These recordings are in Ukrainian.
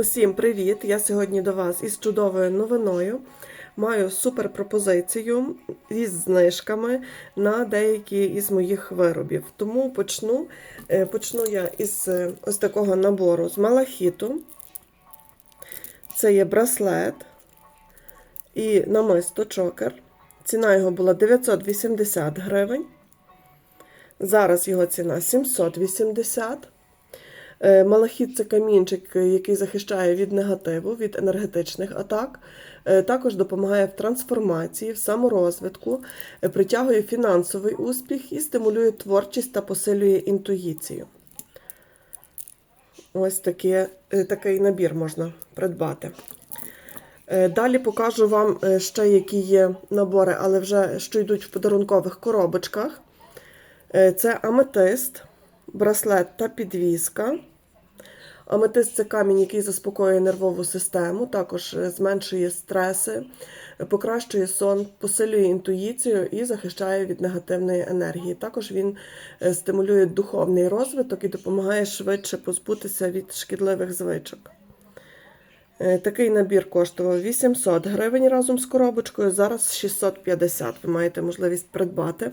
Усім привіт! Я сьогодні до вас із чудовою новиною. Маю супер пропозицію із знижками на деякі із моїх виробів. Тому почну, е, почну я із е, ось такого набору з малахіту. Це є браслет і намисто чокер. Ціна його була 980 гривень. Зараз його ціна 780 Е, Малахіт це камінчик, який захищає від негативу, від енергетичних атак. Е, Також допомагає в трансформації, в саморозвитку, е, притягує фінансовий успіх і стимулює творчість та посилює інтуїцію. Ось таке, такий набір можна придбати. Е, Далі покажу вам е, ще, які є набори, але вже що йдуть в подарункових коробочках. Е, Це аметист, браслет та підвіска. Аметист це камінь, який заспокоює нервову систему, також е, зменшує стреси, е, покращує сон, посилює інтуїцію і захищає від негативної енергії. Також він е, стимулює духовний розвиток і допомагає швидше позбутися від шкідливих звичок. Такий набір коштував 800 гривень разом з коробочкою, зараз 650. Ви маєте можливість придбати.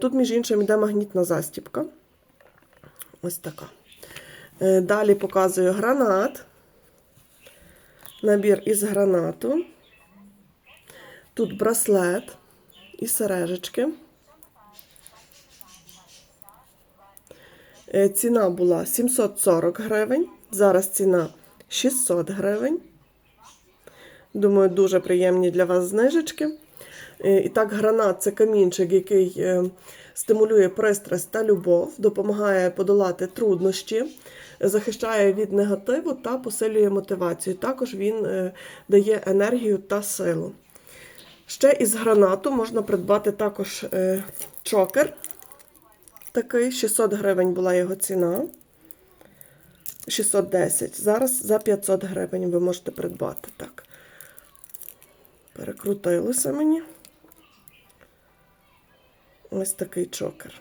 Тут, між іншим, йде магнітна застіпка. Ось така. Е, Далі показую гранат. Набір із гранату. Тут браслет і сережечки. Е, Ціна була 740 гривень. Зараз ціна 600 гривень. Думаю, дуже приємні для вас знижечки. Е, І так, гранат це камінчик, який стимулює пристрасть та любов, допомагає подолати труднощі, захищає від негативу та посилює мотивацію. Також він е, дає енергію та силу. Ще із гранату можна придбати також е, чокер. Такий 600 гривень була його ціна. 610. Зараз за 500 гривень ви можете придбати. Так. Перекрутилося мені. Ось такий чокер.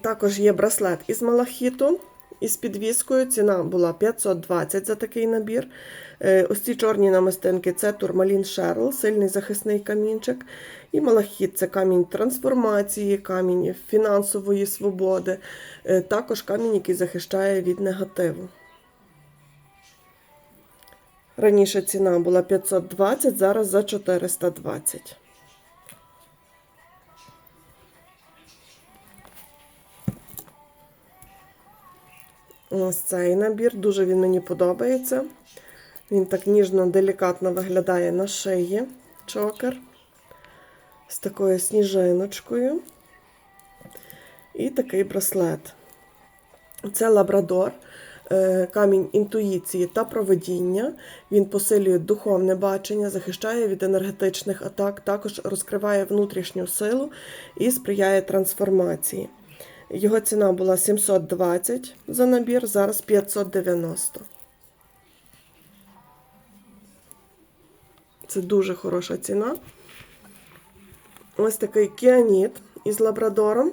Також є браслет із малахіту, із підвіскою. Ціна була 520 за такий набір. Е, Ось ці чорні намистинки це турмалін Шерл, сильний захисний камінчик. І малахіт це камінь трансформації, камінь фінансової свободи, е, також камінь, який захищає від негативу. Раніше ціна була 520, зараз за 420. Ось цей набір, дуже він мені подобається. Він так ніжно, делікатно виглядає на шиї чокер з такою сніжиночкою. І такий браслет. Це лабрадор, камінь інтуїції та проведіння. Він посилює духовне бачення, захищає від енергетичних атак, також розкриває внутрішню силу і сприяє трансформації. Його ціна була 720 за набір, зараз 590. Це дуже хороша ціна. Ось такий кіаніт із лабрадором.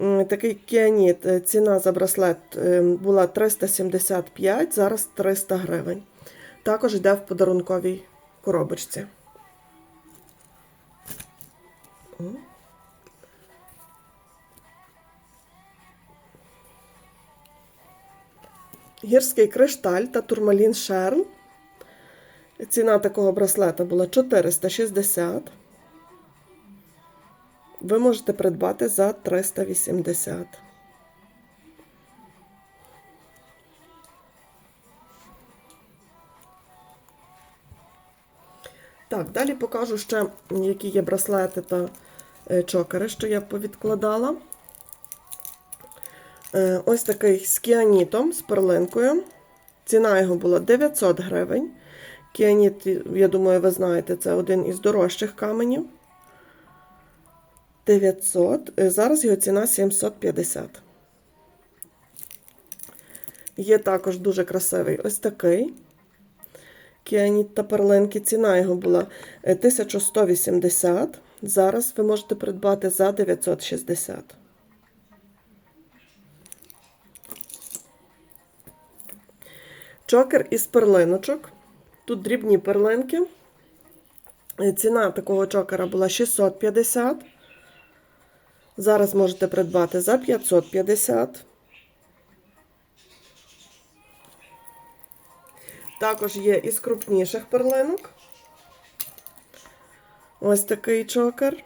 Такий кіаніт, е, ціна за браслет е, була 375, зараз 300 гривень. Також йде в подарунковій коробочці. Гірський кришталь та турмалін Шерл. Ціна такого браслета була 460. Ви можете придбати за 380. Так, далі покажу ще, які є браслети та е, чокери, що я повідкладала. Е, Ось такий з кіанітом, з перлинкою. Ціна його була 900 гривень. Кіаніт, я думаю, ви знаєте, це один із дорожчих каменів. 900. Е, Зараз його ціна 750. Є також дуже красивий ось такий. Кіаніт та перлинки. Ціна його була е, 1180. Зараз ви можете придбати за 960. Чокер із перлиночок. Тут дрібні перлинки. Е, Ціна такого чокера була 650. Зараз можете придбати за 550. Також є із крупніших перлинок. Ось такий чокер.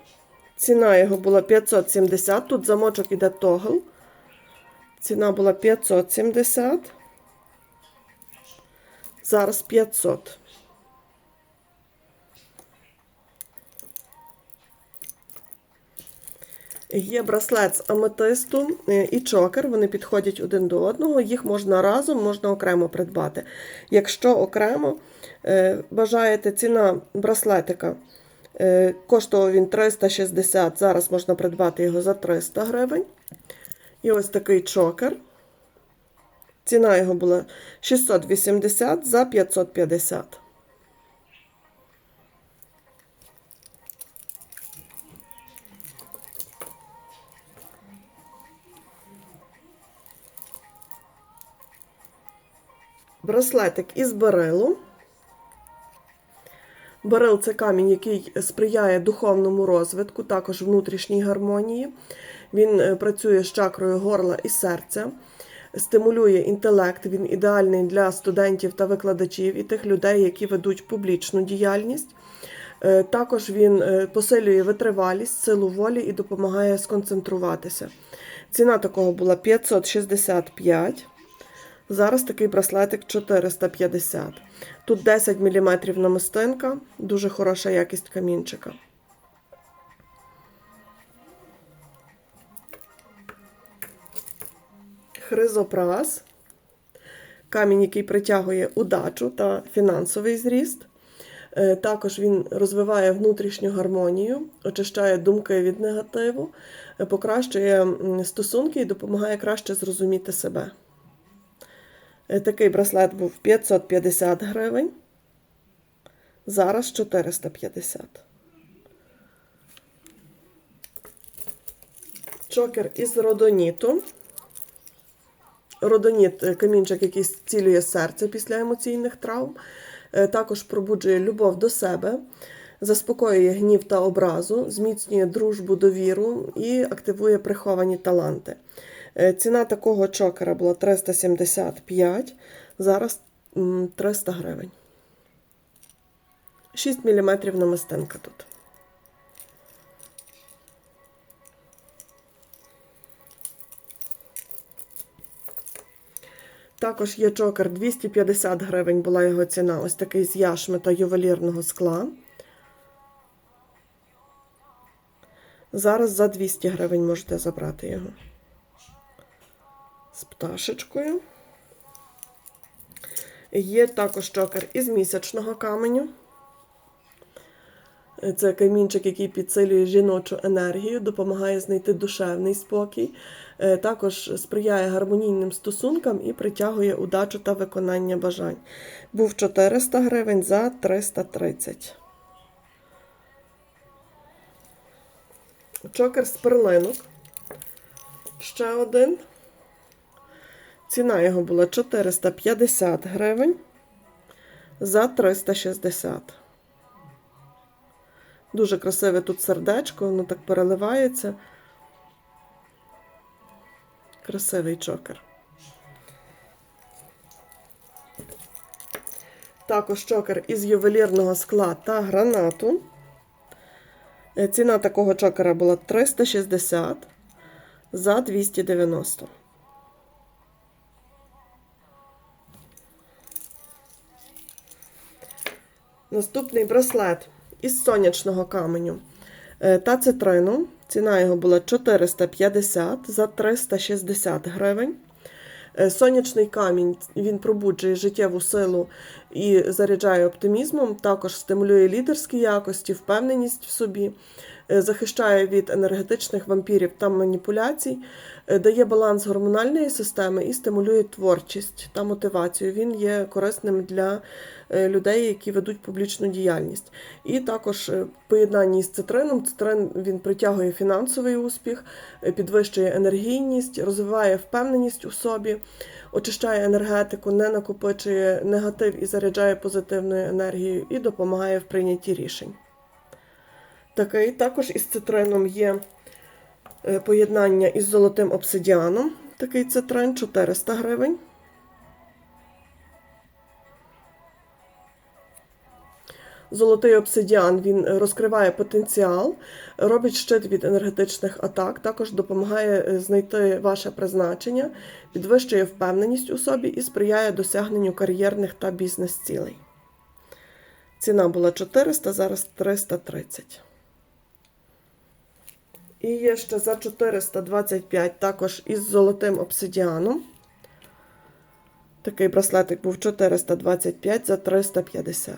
Ціна його була 570. Тут замочок іде тогл. Ціна була 570. Зараз 500. Є браслет з аметисту е, і чокер, вони підходять один до одного. Їх можна разом, можна окремо придбати. Якщо окремо е, бажаєте ціна браслетика, е, коштував він 360, зараз можна придбати його за 300 гривень. І ось такий чокер. Ціна його була 680 за 550. Браслетик із берилу. Берил це камінь, який сприяє духовному розвитку, також внутрішній гармонії. Він е, працює з чакрою горла і серця, стимулює інтелект. Він ідеальний для студентів та викладачів і тих людей, які ведуть публічну діяльність. Е, Також він е, посилює витривалість, силу волі і допомагає сконцентруватися. Ціна такого була 565. Зараз такий браслетик 450. Тут 10 мм намистинка, дуже хороша якість камінчика. Хризопрас. Камінь, який притягує удачу та фінансовий зріст. Е, Також він розвиває внутрішню гармонію, очищає думки від негативу, е, покращує стосунки і допомагає краще зрозуміти себе. Е, Такий браслет був 550 гривень. Зараз 450. Чокер із родоніту. Родоніт е, камінчик, який зцілює серце після емоційних травм. Е, Також пробуджує любов до себе, заспокоює гнів та образу, зміцнює дружбу, довіру і активує приховані таланти. Е, Ціна такого чокера була 375, зараз 300 гривень. 6 мм намистинка тут. Також є чокер 250 гривень була його ціна. Ось такий з яшми та ювелірного скла. Зараз за 200 гривень можете забрати його. Пташечкою. Є також чокер із місячного каменю. Це камінчик, який підсилює жіночу енергію, допомагає знайти душевний спокій, Е, також сприяє гармонійним стосункам і притягує удачу та виконання бажань. Був 400 гривень за 330. Чокер з перлинок. Ще один. Ціна його була 450 гривень за 360. Дуже красиве тут сердечко, воно так переливається. Красивий чокер. Також чокер із ювелірного скла та гранату. Ціна такого чокера була 360 за 290. Наступний браслет із сонячного каменю е, та цитрину. Ціна його була 450 за 360 гривень. Е, Сонячний камінь він пробуджує життєву силу і заряджає оптимізмом, також стимулює лідерські якості, впевненість в собі, е, захищає від енергетичних вампірів та маніпуляцій, е, дає баланс гормональної системи і стимулює творчість та мотивацію. Він є корисним для е, людей, які ведуть публічну діяльність. І також в поєднанні з цитрином. Цитрин він притягує фінансовий успіх, підвищує енергійність, розвиває впевненість у собі, очищає енергетику, не накопичує негатив і заряджає позитивною енергією і допомагає в прийнятті рішень. Такий також із цитрином є е, поєднання із золотим обсидіаном. Такий цитрин 400 гривень. Золотий обсидіан він розкриває потенціал, робить щит від енергетичних атак, також допомагає е, знайти ваше призначення, підвищує впевненість у собі і сприяє досягненню кар'єрних та бізнес-цілей. Ціна була 400, зараз 330. І є ще за 425 також із золотим обсидіаном. Такий браслетик був 425 за 350.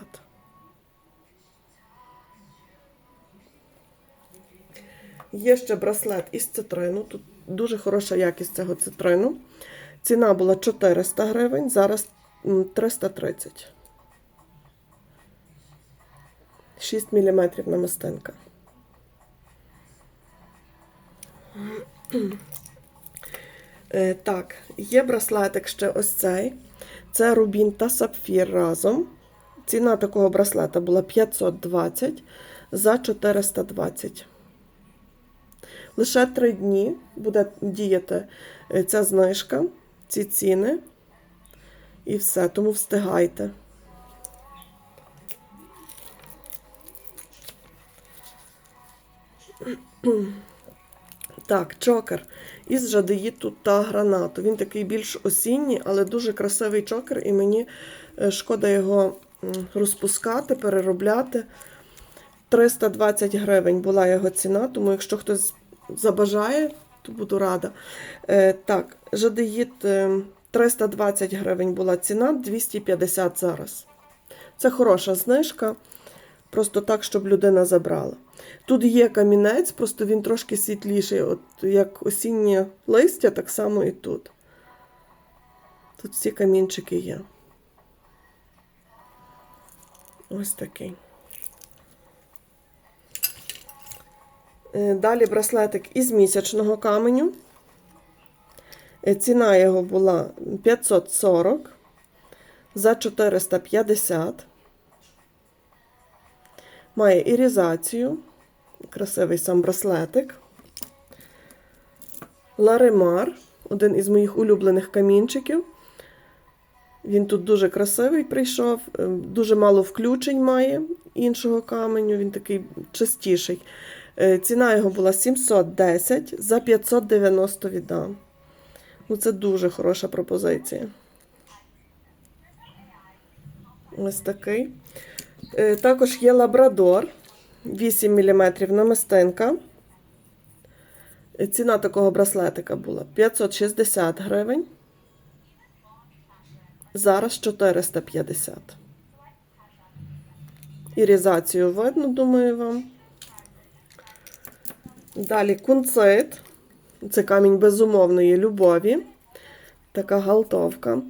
Є ще браслет із цитрину. Тут дуже хороша якість цього цитрину. Ціна була 400 гривень, зараз 330. 6 мм намистинка. Е, Так, є браслетик ще ось цей. Це рубін та сапфір разом. Ціна такого браслета була 520 за 420. Лише три дні буде діяти е, ця знижка, ці ціни. І все, тому встигайте. Так, чокер із жадеїту та гранату. Він такий більш осінній, але дуже красивий чокер, і мені е, шкода його розпускати, переробляти. 320 гривень була його ціна, тому якщо хтось забажає, то буду рада. Е, так, жадеїд е, 320 гривень була ціна, 250 зараз. Це хороша знижка. Просто так, щоб людина забрала. Тут є камінець, просто він трошки світліший, от як осіннє листя, так само і тут. Тут всі камінчики є. Ось такий. Далі браслетик із місячного каменю. Е, Ціна його була 540 за 450. Має ірізацію. Красивий сам браслетик. Ларемар, один із моїх улюблених камінчиків. Він тут дуже красивий прийшов, е, дуже мало включень має іншого каменю, він такий чистіший. Е, Ціна його була 710 за 590 віддам. Ну, це дуже хороша пропозиція. Ось такий. Е, Також є лабрадор 8 мм намистинка. Е, Ціна такого браслетика була 560 гривень. Зараз 450. Ірізацію видно, думаю вам. Далі кунцит. Це камінь безумовної любові. Така галтовка.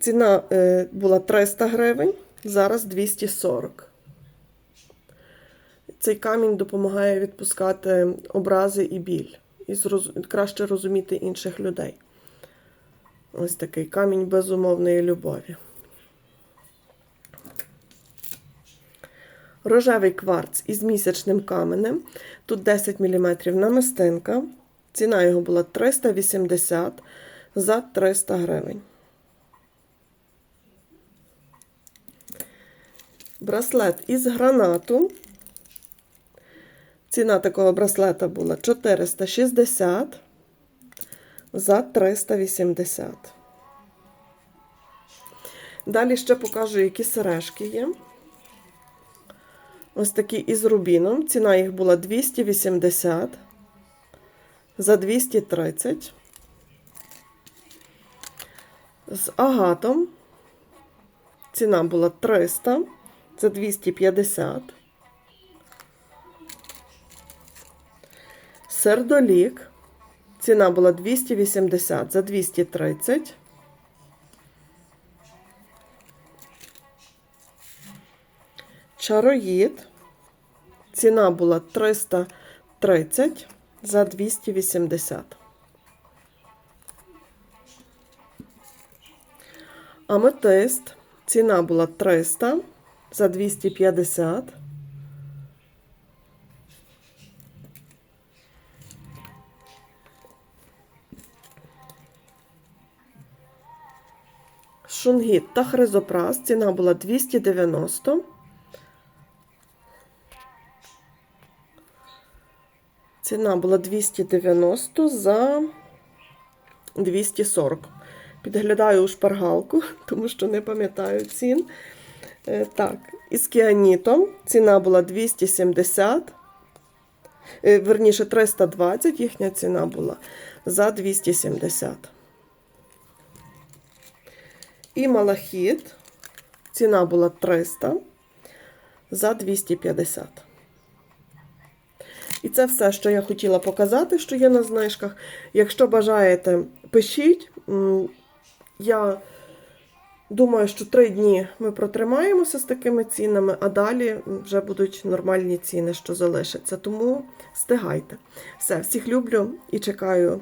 Ціна е, була 300 гривень, зараз 240. Цей камінь допомагає відпускати образи і біль, і зроз... краще розуміти інших людей. Ось такий камінь безумовної любові. Рожевий кварц із місячним каменем. Тут 10 мм намистинка. Ціна його була 380 за 300 гривень. Браслет із гранату. Ціна такого браслета була 460 за 380. Далі ще покажу, які сережки є. Ось такі із рубіном. Ціна їх була 280 за 230. З агатом. ціна була 300 за 250. Сердолік. Ціна була 280 за 230. Чароїд. Ціна була 330 за 280. Аметист. Ціна була 300 за 250. Шунгіт та хризопрас. Ціна була 290. Ціна була 290 за 240. Підглядаю у шпаргалку, тому що не пам'ятаю цін. Е, Так, із кіанітом ціна була 270. Е, Верніше 320, їхня ціна була за 270. І малахіт. Ціна була 300 за 250. І це все, що я хотіла показати, що є на знижках. Якщо бажаєте, пишіть. Я думаю, що три дні ми протримаємося з такими цінами, а далі вже будуть нормальні ціни, що залишаться. Тому стигайте. Все, всіх люблю і чекаю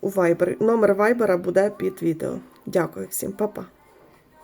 у Viber. Номер Viber буде під відео. Дякую всім, па-па.